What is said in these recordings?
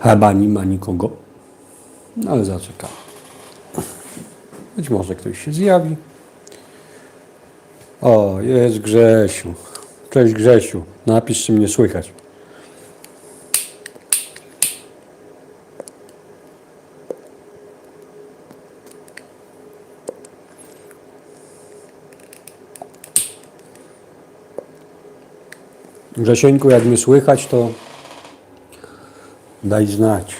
Chyba nie ma nikogo. No ale zaczekamy. Być może ktoś się zjawi. O, jest Grzesiu. Cześć Grzesiu. Napisz, czy mnie słychać. Grzesieńku, jak mnie słychać, to daj znać.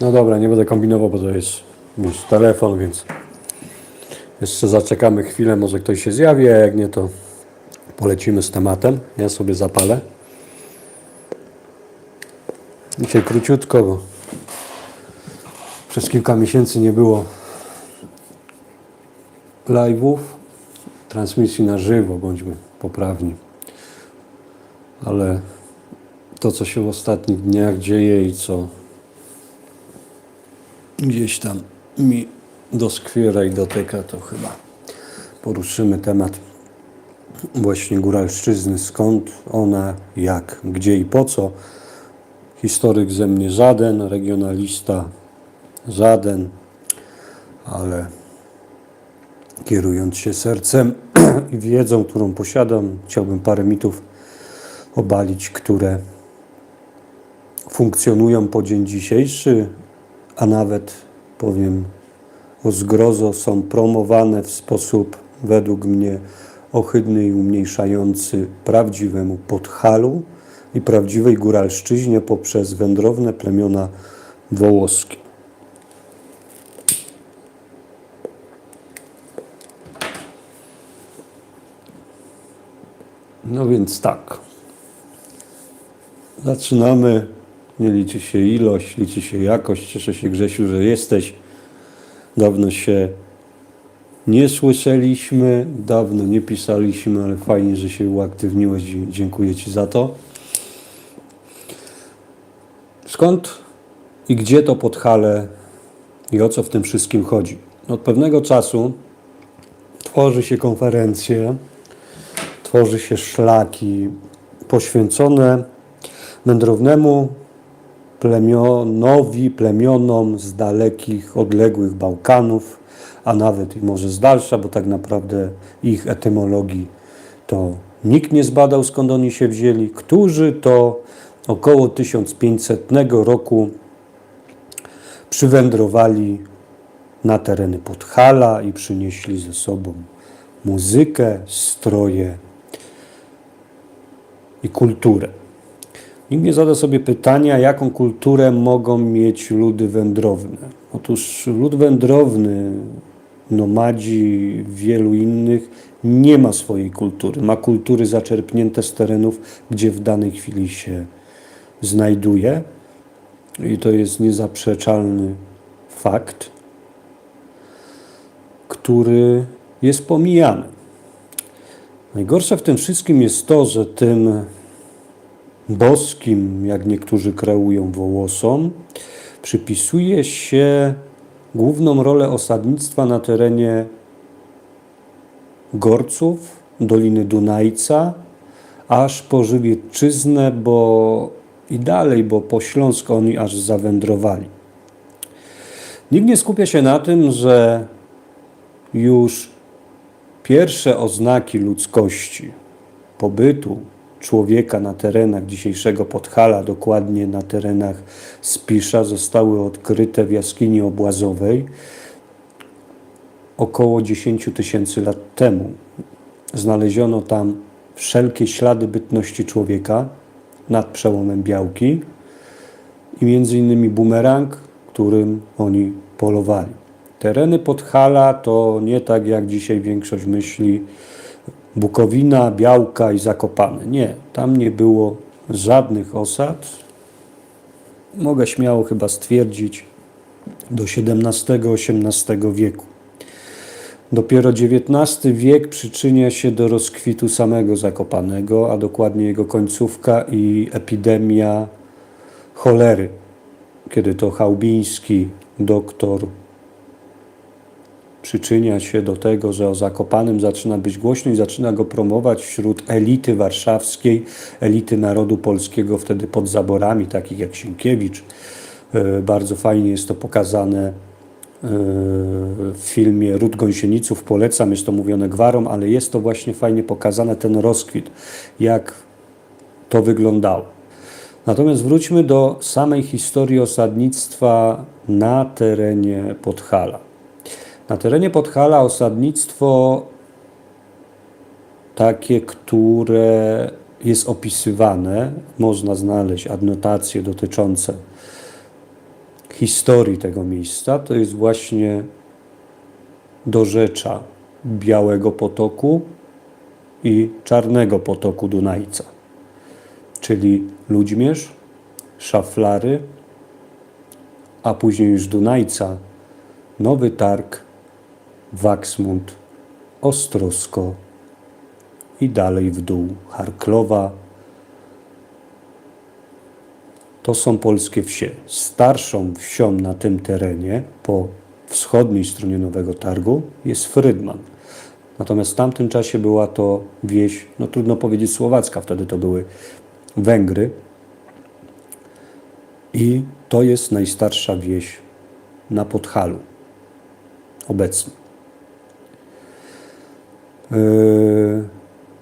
No dobra, nie będę kombinował, bo to jest już telefon, więc jeszcze zaczekamy chwilę, może ktoś się zjawi, a jak nie, to polecimy z tematem. Ja sobie zapalę. Dzisiaj króciutko, bo przez kilka miesięcy nie było live'ów, transmisji na żywo, bądźmy poprawni. Ale to, co się w ostatnich dniach dzieje i co gdzieś tam mi doskwiera i dotyka, to chyba poruszymy temat właśnie góralszczyzny, skąd ona, jak, gdzie i po co. Historyk ze mnie żaden, regionalista żaden, ale kierując się sercem i wiedzą, którą posiadam, chciałbym parę mitów obalić, które funkcjonują po dzień dzisiejszy, a nawet powiem o zgrozo, są promowane w sposób według mnie ohydny i umniejszający prawdziwemu Podhalu i prawdziwej góralszczyźnie poprzez wędrowne plemiona wołoskie. No więc tak. Zaczynamy. Nie liczy się ilość, liczy się jakość. Cieszę się, Grzesiu, że jesteś. Dawno się nie słyszeliśmy, dawno nie pisaliśmy, ale fajnie, że się uaktywniłeś dziękuję Ci za to. Skąd i gdzie to Podhale i o co w tym wszystkim chodzi? Od pewnego czasu tworzy się konferencje, tworzy się szlaki poświęcone wędrownemu plemionowi, plemionom z dalekich, odległych Bałkanów, a nawet i może z dalsza, bo tak naprawdę ich etymologii to nikt nie zbadał, skąd oni się wzięli, którzy to około 1500 roku przywędrowali na tereny Podhala i przynieśli ze sobą muzykę, stroje i kulturę. Nikt nie zada sobie pytania, jaką kulturę mogą mieć ludy wędrowne. Otóż lud wędrowny, nomadzi, wielu innych nie ma swojej kultury. Ma kultury zaczerpnięte z terenów, gdzie w danej chwili się znajduje. I to jest niezaprzeczalny fakt, który jest pomijany. Najgorsze w tym wszystkim jest to, że tym boskim, jak niektórzy kreują wołosom, przypisuje się główną rolę osadnictwa na terenie Gorców, Doliny Dunajca, aż po Żywiecczyznę, bo i dalej, bo po Śląsk oni aż zawędrowali. Nikt nie skupia się na tym, że już pierwsze oznaki ludzkości, pobytu człowieka na terenach dzisiejszego Podhala, dokładnie na terenach Spisza, zostały odkryte w jaskini obłazowej około 10 tysięcy lat temu. Znaleziono tam wszelkie ślady bytności człowieka nad przełomem białki i między innymi bumerang, którym oni polowali. Tereny Podhala to nie tak jak dzisiaj większość myśli Bukowina, Białka i Zakopane. Nie, tam nie było żadnych osad. Mogę śmiało chyba stwierdzić do XVII-XVIII wieku. Dopiero XIX wiek przyczynia się do rozkwitu samego Zakopanego, a dokładnie jego końcówka i epidemia cholery. kiedy to Chałbiński, doktor, przyczynia się do tego, że o Zakopanem zaczyna być głośno i zaczyna go promować wśród elity warszawskiej, elity narodu polskiego, wtedy pod zaborami, takich jak Sienkiewicz. E, Bardzo fajnie jest to pokazane w filmie Ród Gąsieniców. Polecam, jest to mówione gwarą, ale jest to właśnie fajnie pokazane, ten rozkwit, jak to wyglądało. Natomiast wróćmy do samej historii osadnictwa na terenie Podhala. Na terenie Podhala osadnictwo takie, które jest opisywane, można znaleźć adnotacje dotyczące historii tego miejsca, to jest właśnie dorzecza Białego Potoku i Czarnego Potoku Dunajca, czyli Ludźmierz, Szaflary, a później już Dunajca, Nowy Targ, Waksmund, Ostrosko i dalej w dół Harklowa. To są polskie wsie. Starszą wsią na tym terenie po wschodniej stronie Nowego Targu jest Frydman. Natomiast w tamtym czasie była to wieś, no trudno powiedzieć słowacka, wtedy to były Węgry. I to jest najstarsza wieś na Podhalu obecnie. Yy,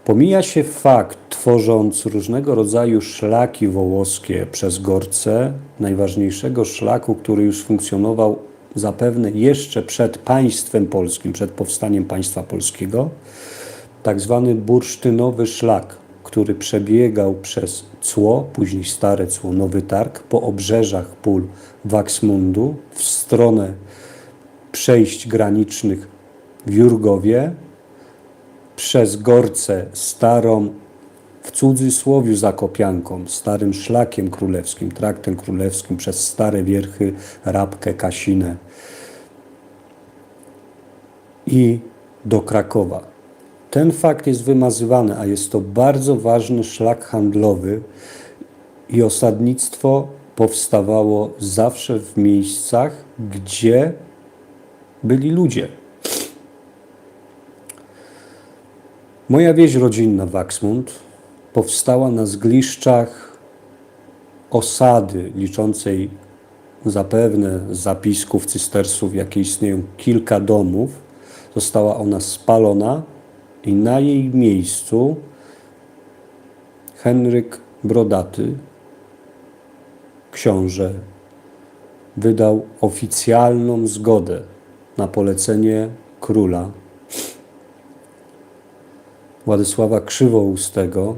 Pomija się fakt, tworząc różnego rodzaju szlaki wołoskie przez Gorce, najważniejszego szlaku, który już funkcjonował zapewne jeszcze przed państwem polskim, przed powstaniem państwa polskiego, tak zwany bursztynowy szlak, który przebiegał przez Cło, później Stare Cło, Nowy Targ, po obrzeżach pól Waksmundu w stronę przejść granicznych w Jurgowie, przez Gorce starą, w cudzysłowiu zakopianką, starym szlakiem królewskim, traktem królewskim, przez Stare Wierchy, Rabkę, Kasinę i do Krakowa. Ten fakt jest wymazywany, a jest to bardzo ważny szlak handlowy i osadnictwo powstawało zawsze w miejscach, gdzie byli ludzie. Moja wieś rodzinna Waksmund powstała na zgliszczach osady liczącej zapewne z zapisków cystersów, jakie istnieją kilka domów. Została ona spalona i na jej miejscu Henryk Brodaty, książę, wydał oficjalną zgodę na polecenie króla Władysława Krzywoustego,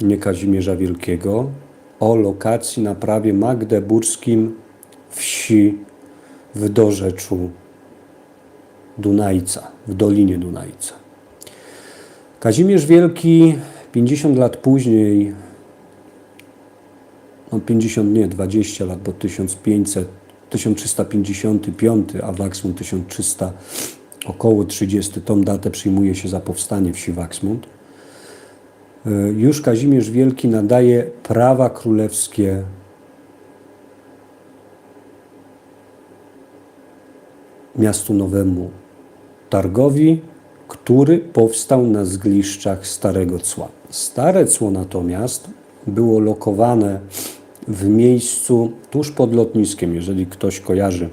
nie Kazimierza Wielkiego, o lokacji na prawie magdeburskim wsi w dorzeczu Dunajca, w Dolinie Dunajca. Kazimierz Wielki 50 lat później, no 50 nie, 20 lat, bo 1500, 1355, a Waksmund 1300 około 30, tą datę przyjmuje się za powstanie wsi Waksmund. Y, Już Kazimierz Wielki nadaje prawa królewskie miastu nowemu Targowi, który powstał na zgliszczach Starego Cła. Stare Cło natomiast było lokowane w miejscu tuż pod lotniskiem, jeżeli ktoś kojarzy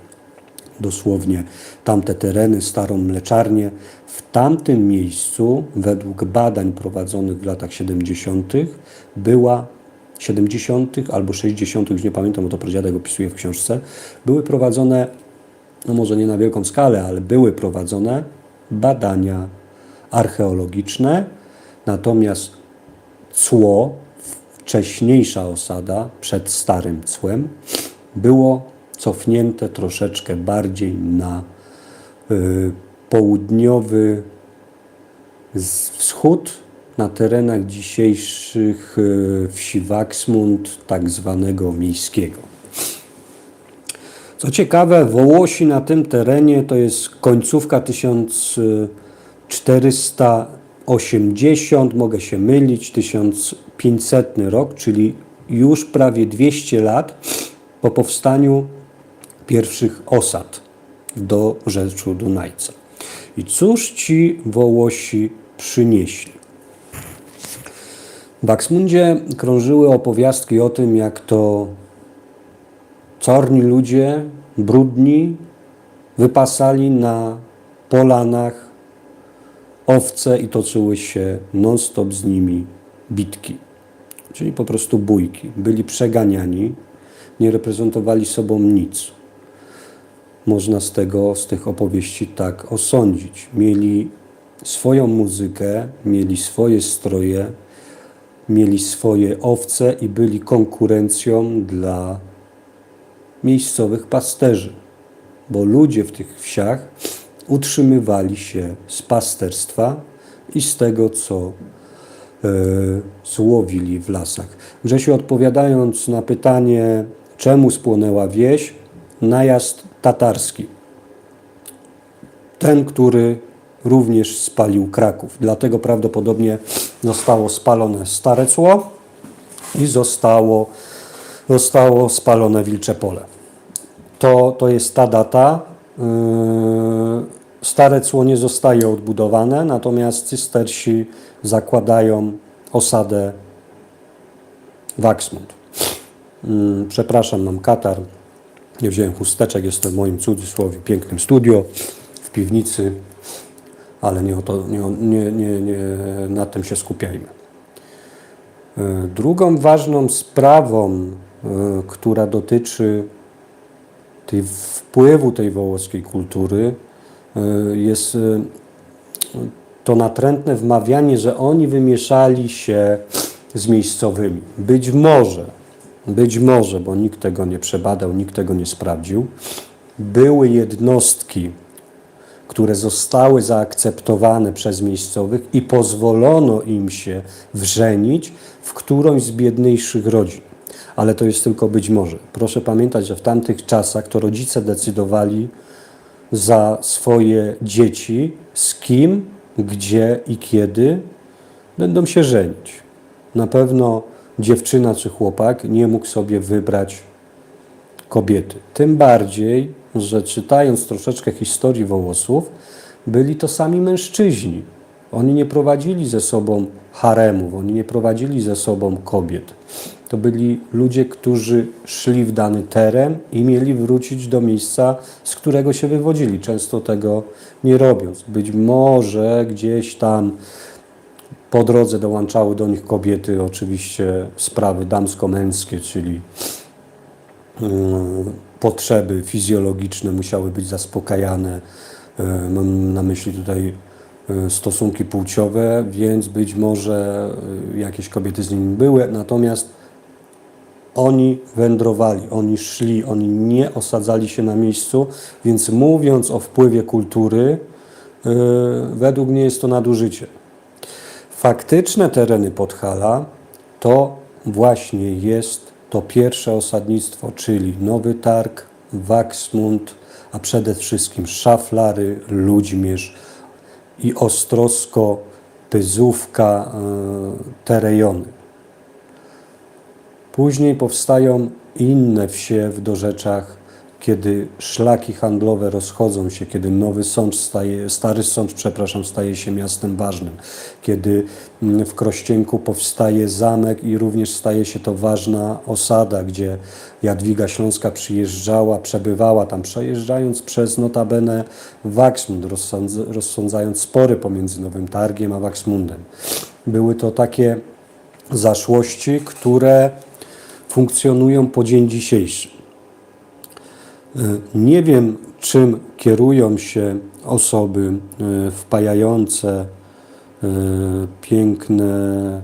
dosłownie tamte tereny, starą mleczarnię. W tamtym miejscu, według badań prowadzonych w latach 70., była 70. albo 60., już nie pamiętam, bo to pradziadek opisuje w książce, były prowadzone, no może nie na wielką skalę, ale były prowadzone badania archeologiczne, natomiast cło, wcześniejsza osada przed starym cłem, było cofnięte troszeczkę bardziej na y, południowy wschód, na terenach dzisiejszych y, wsi Waksmund, tak zwanego miejskiego. Co ciekawe, Wołosi na tym terenie to jest końcówka 1480, mogę się mylić, 1500 rok, czyli już prawie 200 lat po powstaniu pierwszych osad do Rzeszu Dunajca. I cóż ci Wołosi przynieśli? W Aksmundzie krążyły opowiastki o tym, jak to czarni ludzie, brudni, wypasali na polanach owce i toczyły się non-stop z nimi bitki, czyli po prostu bójki. Byli przeganiani, nie reprezentowali sobą nic. Można z tego, z tych opowieści tak osądzić. Mieli swoją muzykę, mieli swoje stroje, mieli swoje owce i byli konkurencją dla miejscowych pasterzy, bo ludzie w tych wsiach utrzymywali się z pasterstwa i z tego, co e, złowili w lasach. Grzesiu, odpowiadając na pytanie, czemu spłonęła wieś, najazd tatarski. Ten, który również spalił Kraków. Dlatego prawdopodobnie zostało spalone Stare Cło i zostało, zostało spalone Wilcze Pole. To, to jest ta data. Yy, Stare Cło nie zostaje odbudowane, natomiast cystersi zakładają osadę Waksmund. Yy, Przepraszam, mam katar. Nie wziąłem chusteczek, jestem w moim cudzysłowie pięknym studio w piwnicy, ale nie, o to, nie, nie, nie, nie na tym się skupiajmy. E, Drugą ważną sprawą, e, która dotyczy tej wpływu tej wołoskiej kultury, e, jest to natrętne wmawianie, że oni wymieszali się z miejscowymi. Być może, być może, bo nikt tego nie przebadał, nikt tego nie sprawdził, były jednostki, które zostały zaakceptowane przez miejscowych i pozwolono im się wrzenić w którąś z biedniejszych rodzin. Ale to jest tylko być może. Proszę pamiętać, że w tamtych czasach to rodzice decydowali za swoje dzieci, z kim, gdzie i kiedy będą się żenić. Na pewno dziewczyna czy chłopak nie mógł sobie wybrać kobiety. Tym bardziej, że czytając troszeczkę historii Wołosów, byli to sami mężczyźni. Oni nie prowadzili ze sobą haremów, oni nie prowadzili ze sobą kobiet. To byli ludzie, którzy szli w dany teren i mieli wrócić do miejsca, z którego się wywodzili, często tego nie robiąc. Być może gdzieś tam po drodze dołączały do nich kobiety, oczywiście sprawy damsko-męskie, czyli Mm, potrzeby fizjologiczne musiały być zaspokajane. E, Mam na myśli tutaj e, stosunki płciowe, więc być może e, jakieś kobiety z nimi były, natomiast oni wędrowali, oni szli, oni nie osadzali się na miejscu, więc mówiąc o wpływie kultury, e, według mnie jest to nadużycie. Faktyczne tereny Podhala to właśnie jest to pierwsze osadnictwo, czyli Nowy Targ, Waksmund, a przede wszystkim Szaflary, Ludźmierz i Ostrowsko, Pyzówka, e, te rejony. Później powstają inne wsie w dorzeczach, kiedy szlaki handlowe rozchodzą się, kiedy Nowy Sącz staje, Stary Sącz, przepraszam, staje się miastem ważnym, kiedy mm, w Krościenku powstaje zamek i również staje się to ważna osada, gdzie Jadwiga Śląska przyjeżdżała, przebywała tam, przejeżdżając przez notabene Waksmund, rozsądz, rozsądzając spory pomiędzy Nowym Targiem a Waksmundem. Były to takie zaszłości, które funkcjonują po dzień dzisiejszy. Nie wiem, czym kierują się osoby e, wpajające e, piękne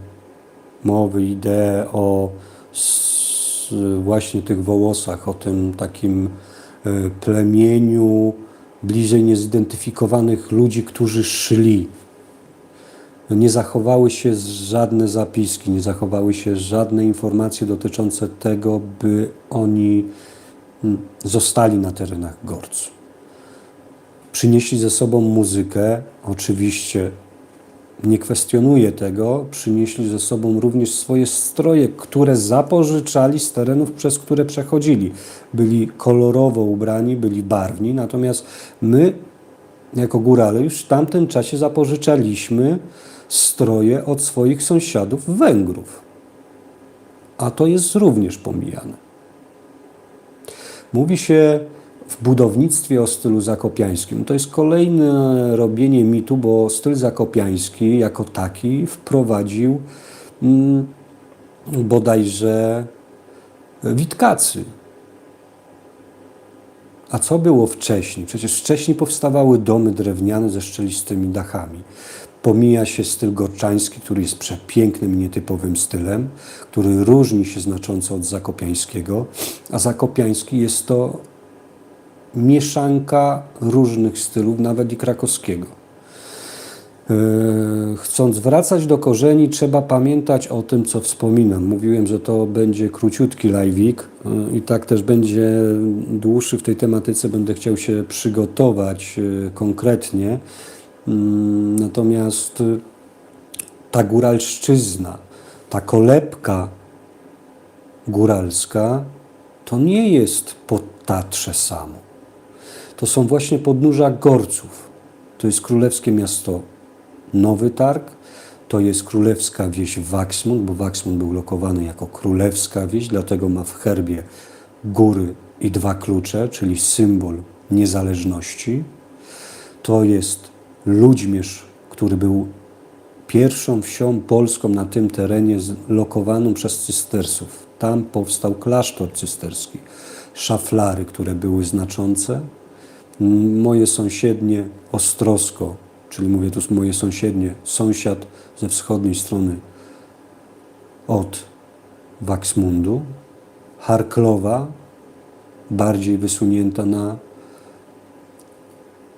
mowy, idee o właśnie tych wołosach, o tym takim plemieniu bliżej niezidentyfikowanych ludzi, którzy szli. Nie zachowały się żadne zapiski, nie zachowały się żadne informacje dotyczące tego, by oni zostali na terenach Gorcu. Przynieśli ze sobą muzykę, oczywiście nie kwestionuję tego, przynieśli ze sobą również swoje stroje, które zapożyczali z terenów, przez które przechodzili. Byli kolorowo ubrani, byli barwni, natomiast my, jako górale, już w tamtym czasie zapożyczaliśmy stroje od swoich sąsiadów Węgrów. A to jest również pomijane. Mówi się w budownictwie o stylu zakopiańskim. To jest kolejne robienie mitu, bo styl zakopiański jako taki wprowadził mm, bodajże Witkacy. A co było wcześniej? Przecież wcześniej powstawały domy drewniane ze szczelistymi dachami. Pomija się styl gorczański, który jest przepięknym nietypowym stylem, który różni się znacząco od zakopiańskiego, a zakopiański jest to mieszanka różnych stylów, nawet i krakowskiego. Yy, Chcąc wracać do korzeni, trzeba pamiętać o tym, co wspominam. Mówiłem, że to będzie króciutki live'ik yy, i tak też będzie dłuższy w tej tematyce. Będę chciał się przygotować yy, konkretnie. Mm, Natomiast y, ta góralszczyzna, ta kolebka góralska, to nie jest pod Tatrze samo. To są właśnie podnóża Gorców. To jest królewskie miasto Nowy Targ, to jest królewska wieś Waksmund, bo Waksmund był lokowany jako królewska wieś, dlatego ma w herbie góry i dwa klucze, czyli symbol niezależności. To jest Ludźmierz, który był pierwszą wsią polską na tym terenie lokowaną przez cystersów. Tam powstał klasztor cysterski. Szaflary, które były znaczące. Moje sąsiednie Ostrosko, czyli mówię tu moje sąsiednie, sąsiad ze wschodniej strony od Waksmundu. Harklowa, bardziej wysunięta na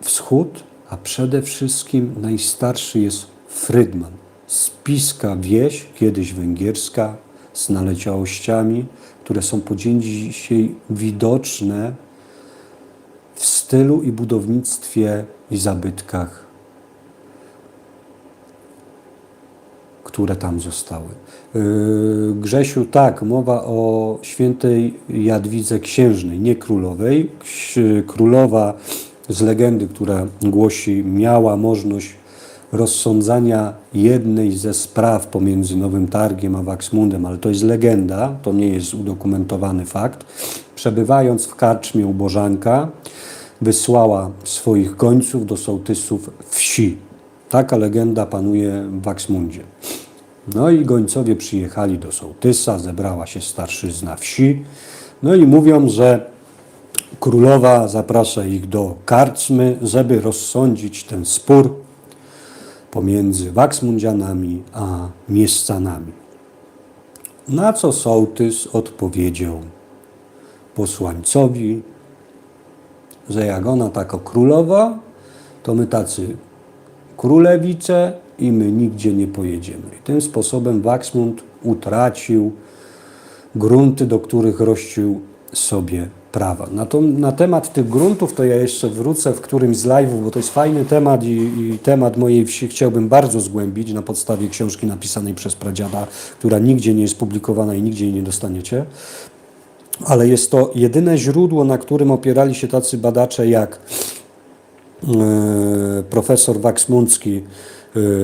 wschód, a przede wszystkim najstarszy jest Frydman. Spiska wieś, kiedyś węgierska, z naleciałościami, które są po dzień dzisiaj widoczne w stylu i budownictwie i zabytkach, które tam zostały. Yy, Grzesiu, tak, mowa o świętej Jadwidze Księżnej, nie królowej. Królowa z legendy, która głosi, miała możliwość rozsądzania jednej ze spraw pomiędzy Nowym Targiem a Waksmundem, ale to jest legenda, to nie jest udokumentowany fakt. Przebywając w karczmie u Bożanka, wysłała swoich gońców do sołtysów wsi. Taka legenda panuje w Waksmundzie. No i gońcowie przyjechali do sołtysa, zebrała się starszyzna wsi, no i mówią, że Królowa zaprasza ich do karczmy, żeby rozsądzić ten spór pomiędzy Waksmundzianami a Mieszcanami. Na co sołtys odpowiedział posłańcowi, że jak ona tako królowa, to my tacy królewice i my nigdzie nie pojedziemy. I tym sposobem Waksmund utracił grunty, do których rościł sobie prawa. Na, to, na temat tych gruntów to ja jeszcze wrócę w którymś z live'ów, bo to jest fajny temat i, i temat mojej wsi chciałbym bardzo zgłębić na podstawie książki napisanej przez pradziada, która nigdzie nie jest publikowana i nigdzie jej nie dostaniecie. Ale jest to jedyne źródło, na którym opierali się tacy badacze jak e, profesor Waksmundzki, e,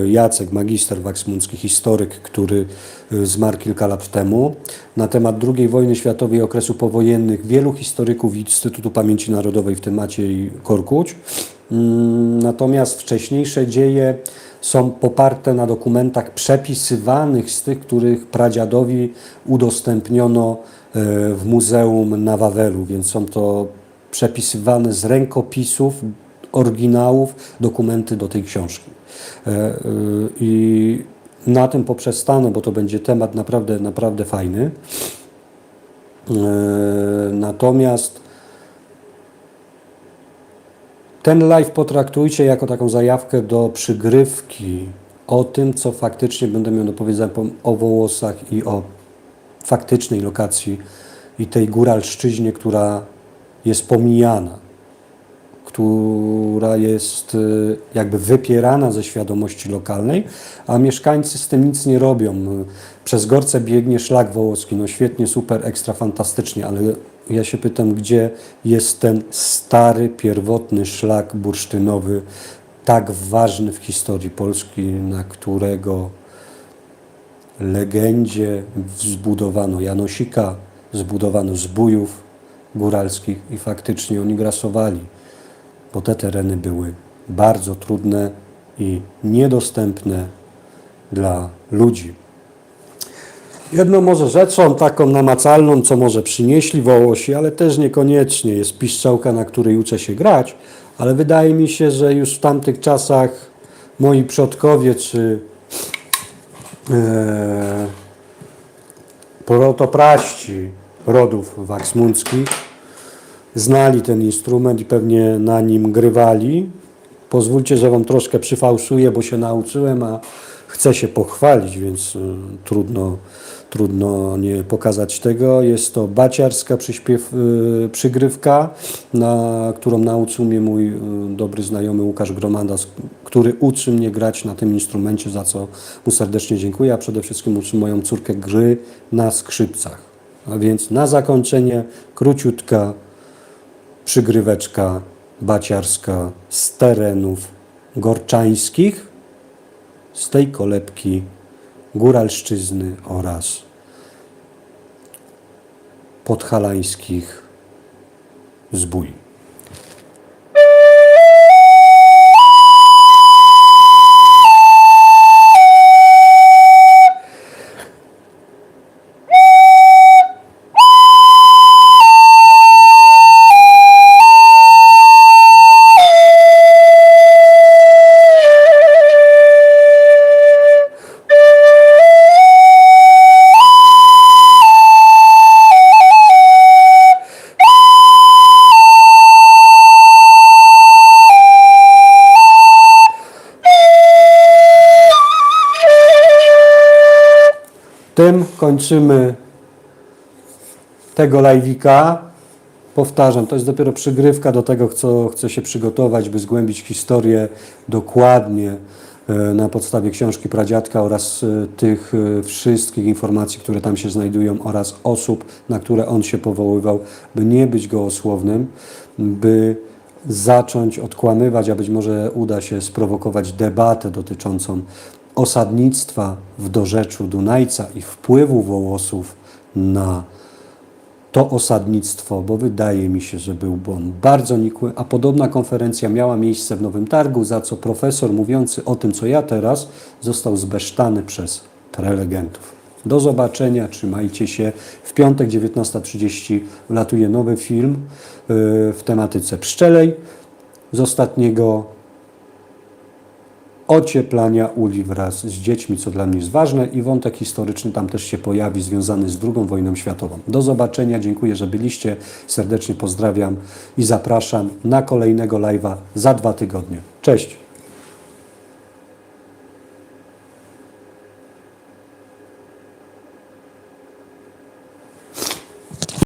Jacek, magister waksmundzki, historyk, który e, zmarł kilka lat temu. Na temat II wojny światowej i okresu powojennych wielu historyków Instytutu Pamięci Narodowej, w tym Maciej Korkuć. Mm, Natomiast wcześniejsze dzieje są poparte na dokumentach przepisywanych z tych, których pradziadowi udostępniono e, w muzeum na Wawelu, więc są to przepisywane z rękopisów, oryginałów, dokumenty do tej książki. E, e, I na tym poprzestanę, bo to będzie temat naprawdę, naprawdę fajny. E, Natomiast ten live potraktujcie jako taką zajawkę do przygrywki o tym, co faktycznie będę miał do powiedzenia po- o Wołosach i o faktycznej lokacji i tej góralszczyźnie, która jest pomijana, która jest y, jakby wypierana ze świadomości lokalnej, a mieszkańcy z tym nic nie robią. Przez Gorce biegnie szlak wołoski, no świetnie, super, ekstra, fantastycznie, ale ja się pytam, gdzie jest ten stary, pierwotny szlak bursztynowy, tak ważny w historii Polski, na którego legendzie zbudowano Janosika, zbudowano zbójów góralskich i faktycznie oni grasowali, bo te tereny były bardzo trudne i niedostępne dla ludzi. Jedną może rzeczą taką namacalną, co może przynieśli Wołosi, ale też niekoniecznie jest piszczałka, na której uczę się grać, ale wydaje mi się, że już w tamtych czasach moi przodkowie czy e, protopraści rodów waksmunckich znali ten instrument i pewnie na nim grywali. Pozwólcie, że Wam troszkę przyfałszuję, bo się nauczyłem, a chcę się pochwalić, więc y, trudno, trudno nie pokazać tego. Jest to baciarska przyśpiew, y, przygrywka, na którą nauczył mnie mój y, dobry znajomy Łukasz Gromada, z- który uczy mnie grać na tym instrumencie, za co mu serdecznie dziękuję, a przede wszystkim uczy moją córkę gry na skrzypcach. A więc na zakończenie króciutka przygryweczka baciarska z terenów gorczańskich, z tej kolebki góralszczyzny oraz podhalańskich zbój. Tym kończymy tego live'ika. Powtarzam, to jest dopiero przygrywka do tego, co chcę się przygotować, by zgłębić historię dokładnie e, na podstawie książki pradziadka oraz e, tych e, wszystkich informacji, które tam się znajdują oraz osób, na które on się powoływał, by nie być gołosłownym, by zacząć odkłamywać, a być może uda się sprowokować debatę dotyczącą osadnictwa w dorzeczu Dunajca i wpływu Wołosów na to osadnictwo, bo wydaje mi się, że był on bardzo nikły, a podobna konferencja miała miejsce w Nowym Targu, za co profesor mówiący o tym, co ja teraz, został zbesztany przez prelegentów. Do zobaczenia, trzymajcie się. W piątek 19.30 wlatuje nowy film yy, w tematyce pszczelej z ostatniego ocieplania uli wraz z dziećmi, co dla mnie jest ważne i wątek historyczny tam też się pojawi, związany z II wojną światową. Do zobaczenia, dziękuję, że byliście, serdecznie pozdrawiam i zapraszam na kolejnego live'a za dwa tygodnie. Cześć!